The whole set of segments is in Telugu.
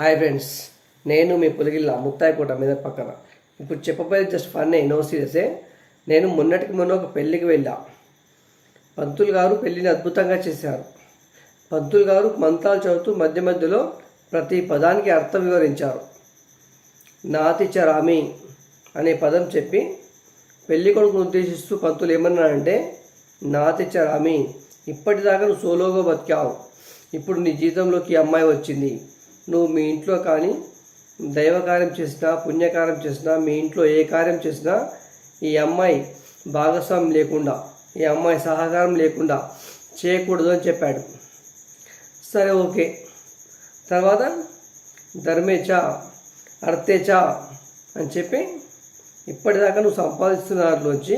హాయ్ ఫ్రెండ్స్ నేను మీ పులిగిల్ల ముత్తాయికోట మీద పక్కన. ఇప్పుడు చెప్పబోయేది జస్ట్ ఫన్ నో సీరియసే నేను మొన్నటికి మొన్న ఒక పెళ్ళికి వెళ్ళా. పంతులు గారు పెళ్ళిని అద్భుతంగా చేశారు. పంతులు గారు మంత్రాలు చదువుతూ మధ్య మధ్యలో ప్రతి పదానికి అర్థం వివరించారు. నాతి చరామి అనే పదం చెప్పి పెళ్ళి కొడుకును ఉద్దేశిస్తూ పంతులు ఏమన్నాడంటే నాతి చరామి ఇప్పటిదాకా నువ్వు సోలోగా బతికావు. ఇప్పుడు నీ జీవితంలోకి అమ్మాయి వచ్చింది. నువ్వు మీ ఇంట్లో కానీ దైవకార్యం చేసినా పుణ్యకార్యం చేసినా మీ ఇంట్లో ఏ కార్యం చేసినా ఈ అమ్మాయి భాగస్వామ్యం లేకుండా ఈ అమ్మాయి సహకారం లేకుండా చేయకూడదు అని చెప్పాడు. సరే ఓకే. తర్వాత ధర్మేచ అర్థేచ అని చెప్పి ఇప్పటిదాకా నువ్వు సంపాదిస్తున్న దాంట్లోంచి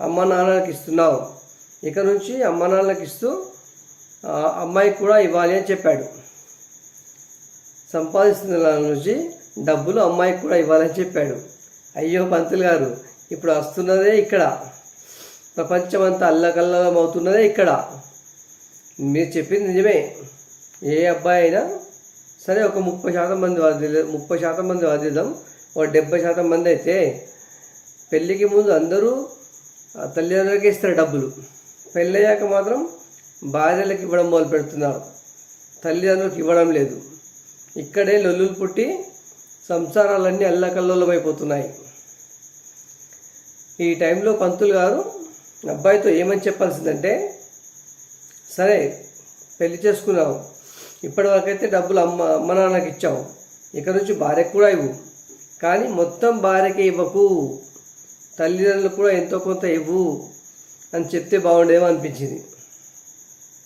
అమ్మ నాన్నలకు ఇస్తున్నావు. ఇక నుంచి అమ్మ నాన్నలకు ఇస్తూ అమ్మాయికి కూడా ఇవ్వాలి అని చెప్పాడు. సంపాదిస్తున్న దాని నుంచి డబ్బులు అమ్మాయికి కూడా ఇవ్వాలని చెప్పాడు. అయ్యో పంతులు గారు ఇప్పుడు వస్తున్నదే ఇక్కడ. ప్రపంచమంతా అల్లకల్లం అవుతున్నదే ఇక్కడ. మీరు చెప్పింది నిజమే. ఏ అబ్బాయి అయినా సరే ఒక ముప్పై శాతం మంది వదిలే ముప్పై శాతం మంది వదిలేదాం ఒక డెబ్బై శాతం మంది అయితే పెళ్ళికి ముందు అందరూ తల్లిదండ్రులకి తల్లిదండ్రులకే ఇస్తారు డబ్బులు. పెళ్ళయ్యాక మాత్రం భార్యలకు ఇవ్వడం మొదలు పెడుతున్నారు తల్లిదండ్రులకు ఇవ్వడం లేదు. ఇక్కడే లొల్లులు పుట్టి సంసారాలన్నీ అల్లకల్లోలమైపోతున్నాయి ఈ టైంలో పంతులు గారు అబ్బాయితో ఏమని చెప్పాల్సిందంటే సరే పెళ్ళి చేసుకున్నావు ఇప్పటివరకైతే డబ్బులు అమ్మ అమ్మ నాన్నకి ఇచ్చావు ఇక నుంచి భార్యకు కూడా ఇవ్వు. కానీ మొత్తం భార్యకి ఇవ్వకు. తల్లిదండ్రులు కూడా ఎంతో కొంత ఇవ్వు అని చెప్తే బాగుండేమో అనిపించింది.